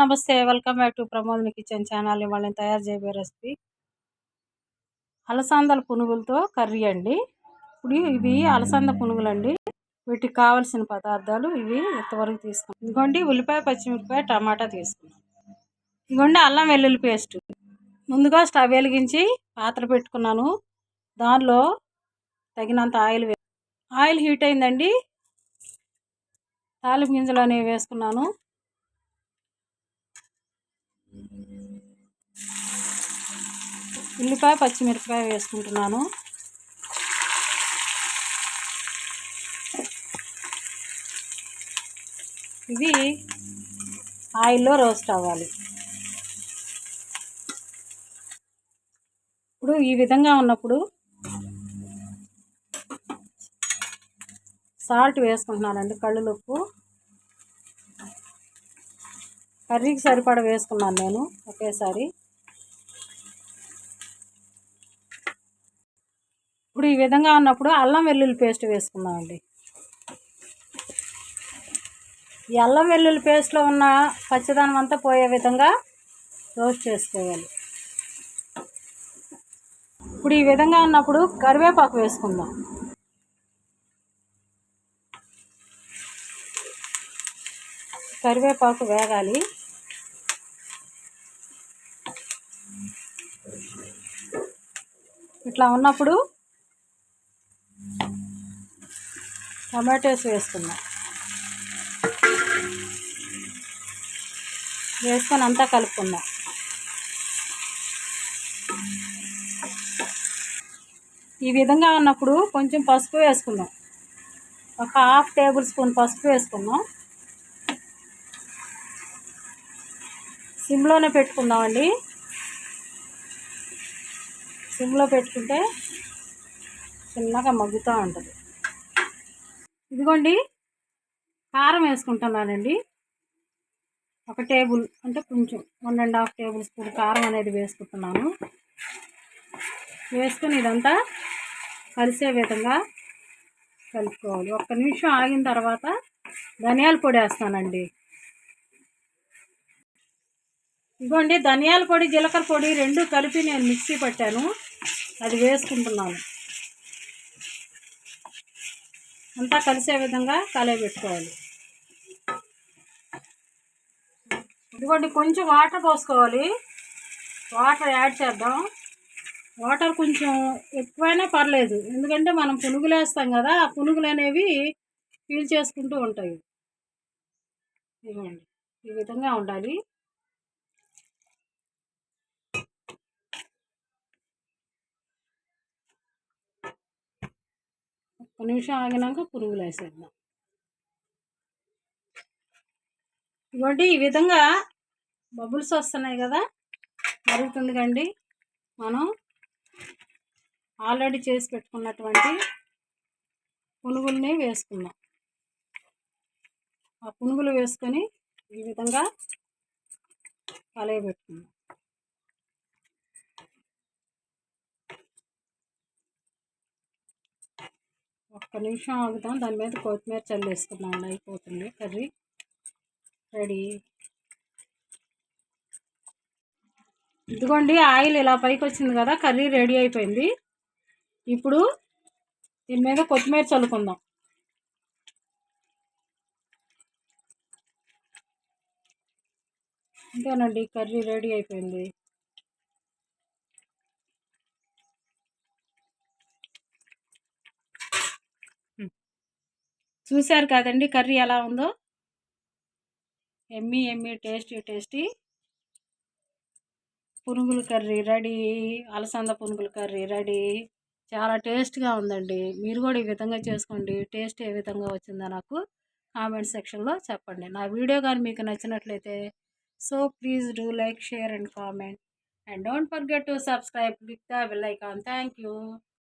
నమస్తే. Welcome back to Pramodini kitchen channel. ఇవాళ నేను తయారు చేయబోయే రెసిపీ అలసందల పునుగులతో కర్రీ అండి. ఇప్పుడు ఇవి అలసంద పునుగులు అండి వీటికి కావలసిన పదార్థాలు ఇవి ఇంతవరకు తీసుకున్నాం. ఇదిగోండి ఉల్లిపాయ పచ్చిమిరపాయ టమాటా తీసుకున్నాం. ఇదిగోండి అల్లం వెల్లుల్లి పేస్ట్. ముందుగా స్టవ్ వెలిగించి పాత్ర పెట్టుకున్నాను. దానిలో తగినంత ఆయిల్ ఆయిల్ హీట్ అయిందండి. తాలింపు గింజలు అనేవి వేసుకున్నాను. ఉల్లిపాయ పచ్చిమిరపకాయ వేసుకుంటున్నాను. ఇవి ఆయిల్లో రోస్ట్ అవ్వాలి. ఇప్పుడు ఈ విధంగా ఉన్నప్పుడు సాల్ట్ వేసుకుంటున్నానండి కళ్ళులుప్పు కర్రీకి సరిపడ వేసుకున్నాను నేను ఒకేసారి. ఇప్పుడు ఈ విధంగా ఉన్నప్పుడు అల్లం వెల్లుల్లి పేస్ట్ వేసుకుందామండి. ఈ అల్లం వెల్లుల్లి పేస్ట్లో ఉన్న పచ్చదనం అంతా పోయే విధంగా రోస్ట్ చేసుకోవాలి. ఇప్పుడు ఈ విధంగా ఉన్నప్పుడు కరివేపాకు వేసుకుందాం. కరివేపాకు వేగాలి. ఇట్లా ఉన్నప్పుడు టమాటోస్ వేసుకుందాం వేసుకొని అంతా కలుపుకుందాం. ఈ విధంగా ఉన్నప్పుడు కొంచెం పసుపు వేసుకుందాం. ఒక హాఫ్ టేబుల్ స్పూన్ పసుపు వేసుకుందాం. సిమ్లోనే పెట్టుకుందామండి. సిమ్లో పెట్టుకుంటే చిన్నగా మగ్గుతూ ఉంటుంది. ఇదిగోండి కారం వేసుకుంటున్నానండి. ఒక టేబుల్ అంటే కొంచెం one and half tablespoon కారం అనేది వేసుకుంటున్నాను. వేసుకుని ఇదంతా కలిసే విధంగా కలుపుకోవాలి. ఒక్క నిమిషం ఆగిన తర్వాత ధనియాల పొడి వేస్తానండి. ఇదిగోండి ధనియాల పొడి జీలకర్ర పొడి రెండు కలిపి నేను మిక్సీ పట్టాను. అది వేసుకుంటున్నాను. అంతా కలిసే విధంగా కలయబెట్టుకోవాలి ఇదిగోండి కొంచెం వాటర్ పోసుకోవాలి. వాటర్ యాడ్ చేద్దాం. వాటర్ కొంచెం ఎక్కువైనా పర్లేదు. ఎందుకంటే మనం పునుగులు వేస్తాం కదా ఆ పునుగులు అనేవి ఫీల్ చేసుకుంటూ ఉంటాయి. ఇవ్వండి ఈ విధంగా ఉండాలి. ఒక నిమిషం ఆగినాక పురుగులు వేసేద్దాం. ఇవ్వండి ఈ విధంగా బబుల్స్ వస్తున్నాయి కదా జరుగుతుంది కండి మనం ఆల్రెడీ చేసి పెట్టుకున్నటువంటి పునుగుల్ని వేసుకుందాం. ఆ పునుగులు వేసుకొని ఈ విధంగా కలయబెట్టుకుందాం ఒక్క నిమిషం ఆగుతాం దాని మీద కొత్తిమీర చల్లేసుకున్నాం అయిపోతుంది కర్రీ. రెడీ. ఇదిగోండి ఆయిల్ ఇలా పైకి వచ్చింది కదా కర్రీ రెడీ అయిపోయింది. ఇప్పుడు దీని మీద కొత్తిమీర చల్లుకుందాం. అంతేనండి కర్రీ రెడీ అయిపోయింది. చూశారు కదండి కర్రీ ఎలా ఉందో? Yummy yummy tasty tasty. పునుగుల curry ready. అలసంద పునుగుల కర్రీ రెడీ. చాలా టేస్ట్గా ఉందండి. మీరు కూడా ఈ విధంగా చేసుకోండి. టేస్ట్ ఏ విధంగా వచ్చిందో నాకు కామెంట్ సెక్షన్లో చెప్పండి. నా వీడియో కానీ మీకు నచ్చినట్లయితే so please do like share and comment. And don't forget to subscribe click the bell icon. Thank you